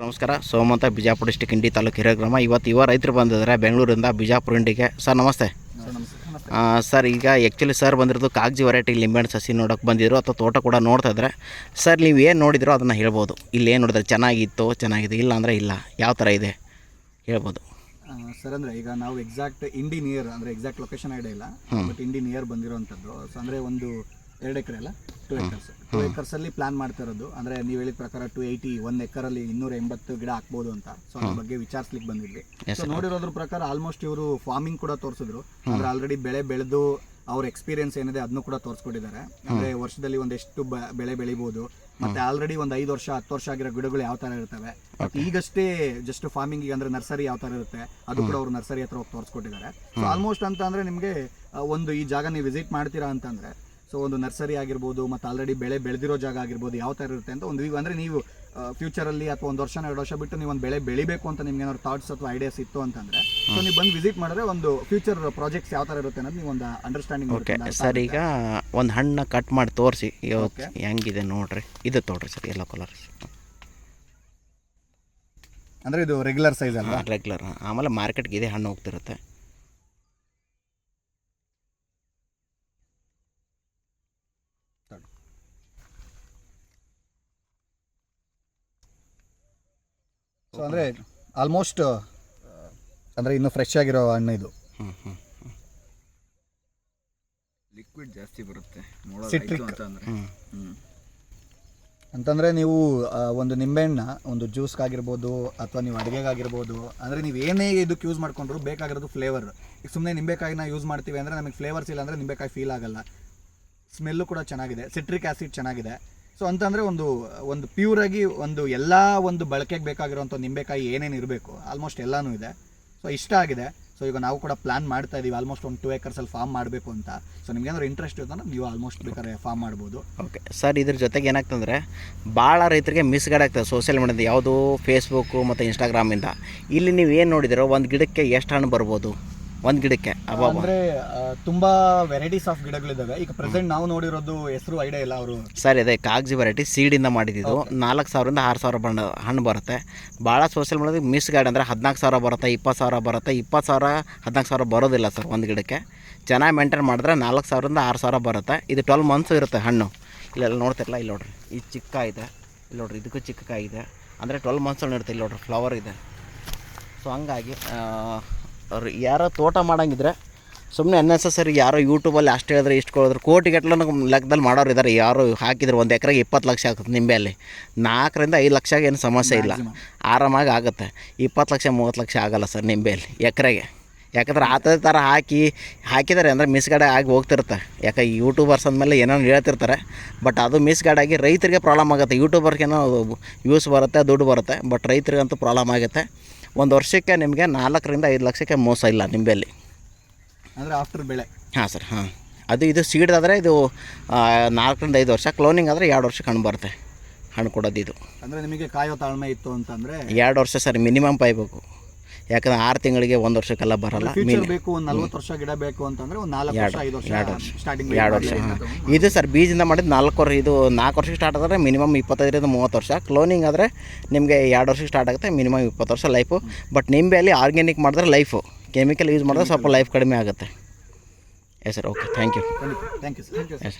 ನಮಸ್ಕಾರ ಸೋಮಂತ ಬಿಜಾಪುರ ಡಿಸ್ಟಿಕ್ ಇಂಡಿ ತಾಲೂಕು ಹಿರೇಗ್ರಾಮ ಇವತ್ತು ಇವ ರೈತರು ಬಂದಿದ್ದಾರೆ ಬೆಂಗಳೂರಿಂದ ಬಿಜಾಪುರ ಇಂಡಿಗೆ. ಸರ್ ನಮಸ್ತೆ. ಸರ್ ಈಗ ಆ್ಯಕ್ಚುಲಿ ಸರ್ ಬಂದಿರೋದು ಕಾಗಜಿ ವೆರೈಟಿ ಲಿಂಬೆಹಣ್ಣು ಸಸಿ ನೋಡೋಕೆ ಬಂದಿದ್ರು ಅಥವಾ ತೋಟ ಕೂಡ ನೋಡ್ತಾ ಇದ್ರೆ ಸರ್ ನೀವು ಏನು ನೋಡಿದ್ರೋ ಅದನ್ನು ಹೇಳ್ಬೋದು. ಇಲ್ಲಿ ಏನು ನೋಡಿದ್ರೆ ಚೆನ್ನಾಗಿತ್ತು ಚೆನ್ನಾಗಿದೆ ಇಲ್ಲ ಅಂದರೆ ಇಲ್ಲ. ಯಾವ ಥರ ಇದೆ? ಹೇಳ್ಬೋದು. ಸರ್ ಅಂದರೆ ಈಗ ನಾವು ಎಕ್ಸಾಕ್ಟ್ ಇಂಡಿ ನಿಯರ್ ಅಂದರೆ ಎಕ್ಸಾಕ್ಟ್ ಲೊಕೇಶನ್ ಐಡಿಯಾ ಇಲ್ಲ. ಬಟ್ ಇಂಡಿ ನಿಯರ್ ಬಂದಿರೋಂಥದ್ದು. ಸೊ ಅಂದರೆ ಒಂದು ಎರಡು ಎಕರೆ ಅಲ್ಲ? ಟೂ ಏಕರ್ಸ್ ಟೂ ಏಕರ್ಸ್ ಅಲ್ಲಿ ಪ್ಲಾನ್ ಮಾಡ್ತಾ ಇರೋದು. ಅಂದ್ರೆ ನೀವು ಹೇಳಿದ ಪ್ರಕಾರ ಟು ಏಯ್ಟಿ ಒಂದ್ ಎಕರ್ ಅಲ್ಲಿ ಇನ್ನೂರ ಎಂಬತ್ತು ಗಿಡ ಹಾಕ್ಬೋದು ಅಂತ. ಸೊ ಅದ್ರ ಬಗ್ಗೆ ವಿಚಾರಿಸ್ಲಿಕ್ಕೆ ಬಂದಿದ್ವಿ. ಸೊ ನೋಡಿರೋದ್ರ ಪ್ರಕಾರ ಆಲ್ಮೋಸ್ಟ್ ಇವರು ಫಾರ್ಮಿಂಗ್ ಕೂಡ ತೋರಿಸಿದ್ರು. ಅಂದ್ರೆ ಆಲ್ರೆಡಿ ಬೆಳೆ ಬೆಳೆದು ಅವ್ರ ಎಕ್ಸ್ಪೀರಿಯನ್ಸ್ ಏನಿದೆ ಅದನ್ನು ಕೂಡ ತೋರಿಸ್ಕೊಟ್ಟಿದ್ದಾರೆ. ಅಂದ್ರೆ ವರ್ಷದಲ್ಲಿ ಒಂದೆಷ್ಟು ಬೆಳೆ ಬೆಳಿಬಹುದು ಮತ್ತೆ ಆಲ್ರೆಡಿ ಒಂದ್ ಐದು ವರ್ಷ ಹತ್ತು ವರ್ಷ ಆಗಿರೋ ಗಿಡಗಳು ಯಾವ ತರ ಇರ್ತವೆ? ಈಗಷ್ಟೇ ಜಸ್ಟ್ ಫಾರ್ಮಿಂಗ್ ಅಂದ್ರೆ ನರ್ಸರಿ ಯಾವ ತರ ಇರುತ್ತೆ ಅದು ಕೂಡ ಅವ್ರು ನರ್ಸರಿ ಹತ್ರ ಹೋಗಿ ತೋರಿಸ್ಕೊಟ್ಟಿದ್ದಾರೆ. ಆಲ್ಮೋಸ್ಟ್ ಅಂತ ಅಂದ್ರೆ ನಿಮಗೆ ಒಂದು ಈ ಜಾಗ ನೀವು ವಿಸಿಟ್ ಮಾಡ್ತೀರಾ ಅಂತಂದ್ರೆ ಸೊ ಒಂದು ನರ್ಸರಿ ಆಗಿರ್ಬೋದು ಮತ್ತು ಆಲ್ರೆಡಿ ಬೆಳೆ ಬೆಳೆದಿರೋ ಜಾಗ ಆಗಿರ್ಬೋದು ಯಾವ ತರ ಇರುತ್ತೆ ಅಂತ ಒಂದು ಈಗ ಅಂದರೆ ನೀವು ಫ್ಯೂಚರಲ್ಲಿ ಅಥವಾ ಒಂದು ವರ್ಷ ಎರಡು ವರ್ಷ ಬಿಟ್ಟು ನೀವು ಒಂದು ಬೆಳೆ ಬೆಳಿಬೇಕು ಅಂತ ನಿಮ್ಗೆ ಏನಾದ್ರು ಥಾಟ್ಸ್ ಅಥವಾ ಐಡಿಯಾಸ್ ಇತ್ತು ಅಂತಂದ್ರೆ ಸೊ ನೀವು ಬಂದು ವಿಸಿಟ್ ಮಾಡಿದ್ರೆ ಒಂದು ಫ್ಯೂಚರ್ ಪ್ರಾಜೆಕ್ಟ್ಸ್ ಯಾವ ತರ ಇರುತ್ತೆ ಅನ್ನೋದು ನೀವು ಒಂದು ಅಂಡರ್ಸ್ಟ್ಯಾಂಡಿಂಗ್ ಓಕೆ ಸರ್ ಈಗ ಒಂದು ಹಣ್ಣು ಕಟ್ ಮಾಡಿ ತೋರಿಸಿ. ಹೆಂಗಿದೆ ನೋಡ್ರಿ. ಇದು ತೋಡ್ರಿ ಸರ್ ಎಲ್ಲೋ ಕಲರ್ ಅಂದ್ರೆ ಇದು ರೆಗ್ಯುಲರ್ ಸೈಜ್ ಅಲ್ಲ ರೆಗ್ಯುಲರ್ ಆಮೇಲೆ ಮಾರ್ಕೆಟ್ಗೆ ಇದೇ ಹಣ್ಣು ಹೋಗ್ತಿರುತ್ತೆ. ಸೊ ಅಂದ್ರೆ ಆಲ್ಮೋಸ್ಟ್ ಅಂದ್ರೆ ಇನ್ನು ಫ್ರೆಶ್ ಆಗಿರೋ ಹಣ್ಣು ಇದು. ಲಿಕ್ವಿಡ್ ಜಾಸ್ತಿ ಬರುತ್ತೆ. ಸಿಟ್ರಿಕ್ ಅಂತ ಅಂದ್ರೆ. ಹ್ಞೂ ಅಂತಂದ್ರೆ ನೀವು ಒಂದು ನಿಂಬೆಹಣ್ಣ ಒಂದು ಜ್ಯೂಸ್ಗಾಗಿರ್ಬೋದು ಅಥವಾ ನೀವು ಅಡುಗೆಗಾಗಿರ್ಬೋದು ಅಂದ್ರೆ ನೀವು ಏನೇ ಇದಕ್ಕೆ ಯೂಸ್ ಮಾಡ್ಕೊಂಡ್ರು ಬೇಕಾಗಿರೋದು ಫ್ಲೇವರ್ ಈಗ ಸುಮ್ಮನೆ ನಿಂಬೆಕಾಯಿನ ಯೂಸ್ ಮಾಡ್ತೀವಿ ಅಂದ್ರೆ ನಮಗೆ ಫ್ಲೇವರ್ಸ್ ಇಲ್ಲ ಅಂದ್ರೆ ನಿಂಬೆಕಾಯಿ ಫೀಲ್ ಆಗಲ್ಲ. ಸ್ಮೆಲ್ಲು ಕೂಡ ಚೆನ್ನಾಗಿದೆ. ಸಿಟ್ರಿಕ್ ಆಸಿಡ್ ಚೆನ್ನಾಗಿದೆ. ಸೊ ಅಂತಂದ್ರೆ ಒಂದು ಒಂದು ಪ್ಯೂರ್ ಆಗಿ ಒಂದು ಎಲ್ಲ ಒಂದು ಬಳಕೆಗೆ ಬೇಕಾಗಿರುವಂಥ ನಿಂಬೆಕಾಯಿ ಏನೇನು ಇರಬೇಕು ಆಲ್ಮೋಸ್ಟ್ ಎಲ್ಲಾನು ಇದೆ. ಸೊ ಇಷ್ಟ ಆಗಿದೆ. ಸೊ ಈಗ ನಾವು ಕೂಡ ಪ್ಲಾನ್ ಮಾಡ್ತಾ ಇದೀವಿ ಆಲ್ಮೋಸ್ಟ್ ಒಂದು ಟೂ ಏಕರ್ಸಲ್ಲಿ ಫಾರ್ಮ್ ಮಾಡಬೇಕು ಅಂತ. ಸೊ ನಿಮ್ಗೆ ಏನಾದ್ರು ಇಂಟ್ರೆಸ್ಟ್ ಇತ್ತು ನೀವು ಆಲ್ಮೋಸ್ಟ್ ಬೇಕಾದ್ರೆ ಫಾರ್ಮ್ ಮಾಡ್ಬೋದು. ಓಕೆ ಸರ್ ಇದ್ರ ಜೊತೆಗೆ ಏನಾಗ್ತಂದ್ರೆ ಭಾಳ ರೈತರಿಗೆ ಮಿಸ್ಗೈಡ್ ಆಗ್ತದೆ ಸೋಷಿಯಲ್ ಮೀಡಿಯಾದ ಯಾವುದು ಫೇಸ್ಬುಕ್ಕು ಮತ್ತು ಇನ್ಸ್ಟಾಗ್ರಾಮಿಂದ ಇಲ್ಲಿ ನೀವು ಏನು ನೋಡಿದಿರೋ, ಒಂದು ಗಿಡಕ್ಕೆ ಎಷ್ಟು ಹಣ್ಣು ಬರ್ಬೋದು? ಒಂದು ಗಿಡಕ್ಕೆ. ಅಂದ್ರೆ ಆ, ತುಂಬಾ ವೆರೈಟೀಸ್ ಆಫ್ ಗಿಡಗಳಿದಾವೆ ಈಗ ಪ್ರೆಸೆಂಟ್ ನಾವು ನೋಡಿರೋದು ಹೆಸರು ಐಡಿಯಾ ಇಲ್ಲ ಅವರು ಸರ್ ಇದೆ ಕಾಗಜಿ ವೆರೈಟಿ ಸೀಡಿಂದ ಮಾಡಿದ್ದು. ನಾಲ್ಕು ಸಾವಿರದಿಂದ ಆರು ಸಾವಿರ ಬಣ್ಣ ಹಣ್ಣು ಬರುತ್ತೆ. ಭಾಳ ಸೋಷಿಯಲ್ ಮೀಡಿಯಾದ ಮಿಸ್ ಗಾರ್ಡ್ ಅಂದರೆ ಹದಿನಾಲ್ಕು ಸಾವಿರ ಬರುತ್ತೆ ಇಪ್ಪತ್ತು ಸಾವಿರ ಬರುತ್ತೆ. ಇಪ್ಪತ್ತು ಸಾವಿರ ಹದಿನಾಲ್ಕು ಸಾವಿರ ಬರೋದಿಲ್ಲ ಸರ್ ಒಂದು ಗಿಡಕ್ಕೆ. ಚೆನ್ನಾಗಿ ಮೇಂಟೈನ್ ಮಾಡಿದ್ರೆ ನಾಲ್ಕು ಸಾವಿರದಿಂದ ಆರು ಸಾವಿರ ಬರುತ್ತೆ. ಇದು ಟ್ವೆಲ್ ಮಂತ್ಸ್ ಇರುತ್ತೆ ಹಣ್ಣು. ಇಲ್ಲೆಲ್ಲ ನೋಡ್ತಿರಲ್ಲ ಇಲ್ಲಿ ನೋಡ್ರಿ. ಈ ಚಿಕ್ಕ ಇದೆ ಇಲ್ಲಿ ನೋಡ್ರಿ ಇದಕ್ಕೂ ಚಿಕ್ಕ ಕಾಯಿ ಇದೆ ಅಂದರೆ ಟ್ವೆಲ್ ಮಂತ್ಸ್ ಹಣ್ಣು ಇರುತ್ತೆ ಇಲ್ಲಿ ನೋಡ್ರಿ ಫ್ಲವರ್ ಇದೆ. ಸೊ ಹಂಗಾಗಿ ಆ, ಅವ್ರು ಯಾರೋ ತೋಟ ಮಾಡಂಗಿದ್ರೆ ಸುಮ್ಮನೆ ಅನ್ನೆಸಸರಿ ಯಾರೋ ಯೂಟ್ಯೂಬಲ್ಲಿ ಅಷ್ಟು ಹೇಳಿದ್ರೆ ಇಷ್ಟು ಕೊಡಿದ್ರೆ ಕೋಟಿ ಗಟ್ಟಲೆ ಲೆಕ್ಕದಲ್ಲಿ ಮಾಡೋರು ಇದ್ದಾರೆ ಯಾರು ಹಾಕಿದ್ರು ಒಂದು ಎಕರೆಗೆ ಇಪ್ಪತ್ತು ಲಕ್ಷ ಆಗ್ತದೆ ನಿಂಬೆಯಲ್ಲಿ ನಾಲ್ಕರಿಂದ ಐದು ಲಕ್ಷಗೆ ಏನು ಸಮಸ್ಯೆ ಇಲ್ಲ. ಆರಾಮಾಗಿ ಆಗುತ್ತೆ. ಇಪ್ಪತ್ತು ಲಕ್ಷ ಮೂವತ್ತು ಲಕ್ಷ ಆಗಲ್ಲ ಸರ್ ನಿಂಬೆಯಲ್ಲಿ ಎಕರೆಗೆ. ಯಾಕಂದ್ರೆ ಆ ಥರ ಹಾಕಿ ಹಾಕಿದ್ದಾರೆ ಅಂದರೆ ಮಿಸ್ಗಡೆ ಆಗಿ ಹೋಗ್ತಿರುತ್ತೆ. ಯಾಕೆ ಯೂಟ್ಯೂಬರ್ಸ್ ಅಂದಮೇಲೆ ಏನೋ ಹೇಳ್ತಿರ್ತಾರೆ. ಬಟ್ ಅದು ಮಿಸ್ಗಡೆ ಆಗಿ ರೈತರಿಗೆ ಪ್ರಾಬ್ಲಮ್ ಆಗುತ್ತೆ. ಯೂಟ್ಯೂಬರ್ಗೇನೋ ವ್ಯೂಸ್ ಬರುತ್ತೆ ದುಡ್ಡು ಬರುತ್ತೆ. ಬಟ್ ರೈತರಿಗಂತೂ ಪ್ರಾಬ್ಲಮ್ ಆಗುತ್ತೆ. ಒಂದು ವರ್ಷಕ್ಕೆ ನಿಮಗೆ ನಾಲ್ಕರಿಂದ ಐದು ಲಕ್ಷಕ್ಕೆ ಮೋಸ ಇಲ್ಲ ನಿಂಬೆಯಲ್ಲಿ ಅಂದರೆ ಆಫ್ಟರ್ ಬೆಳೆ. ಹಾಂ ಸರ್ ಹಾಂ. ಅದು ಇದು ಸೀಡ್ದಾದರೆ ಇದು ನಾಲ್ಕರಿಂದ ಐದು ವರ್ಷ ಕ್ಲೋನಿಂಗ್ ಆದರೆ ಎರಡು ವರ್ಷಕ್ಕೆ ಹಣ್ಣು ಬರುತ್ತೆ ಹಣ್ಣು ಕೊಡೋದು ಇದು ಅಂದರೆ ನಿಮಗೆ ಕಾಯೋ ತಾಳ್ಮೆ ಇತ್ತು ಅಂತಂದರೆ ಎರಡು ವರ್ಷ ಸರ್ ಮಿನಿಮಮ್ ಪಾಯ್ಬೇಕು ಯಾಕಂದ್ರೆ ಆರು ತಿಂಗಳಿಗೆ ಒಂದು ವರ್ಷಕ್ಕೆಲ್ಲ ಬರಲ್ಲ ಬೇಕು ಒಂದು ನಲ್ವತ್ತು ವರ್ಷ ಗಿಡ ಬೇಕು ಅಂತಂದ್ರೆ ಒಂದು ನಾಲ್ಕು ವರ್ಷ ಐದು ವರ್ಷ ಎರಡು ವರ್ಷ. ಸ್ಟಾರ್ಟಿಂಗ್ ಎರಡು ವರ್ಷ. ಹಾಂ. ಇದು ಸರ್ ಬೀಜದಿಂದ ಮಾಡಿದ ನಾಲ್ಕು ವರ್ಷ ಇದು ನಾಲ್ಕು ವರ್ಷಕ್ಕೆ ಸ್ಟಾರ್ಟ್ ಆದರೆ ಮಿನಿಮಮ್ ಇಪ್ಪತ್ತೈದರಿಂದ ಮೂವತ್ತು ವರ್ಷ. ಕ್ಲೋನಿಂಗ್ ಆದರೆ ನಿಮಗೆ ಎರಡು ವರ್ಷಕ್ಕೆ ಸ್ಟಾರ್ಟ್ ಆಗುತ್ತೆ ಮಿನಿಮಮ್ ಇಪ್ಪತ್ತು ವರ್ಷ ಲೈಫು ಬಟ್ ನಿಂಬೆಯಲ್ಲಿ ಆರ್ಗ್ಯಾನಿಕ್ ಮಾಡಿದ್ರೆ ಲೈಫು ಕೆಮಿಕಲ್ ಯೂಸ್ ಮಾಡಿದ್ರೆ ಸ್ವಲ್ಪ ಲೈಫ್ ಕಡಿಮೆ ಆಗುತ್ತೆ. Yes sir okay thank you thank you sir yes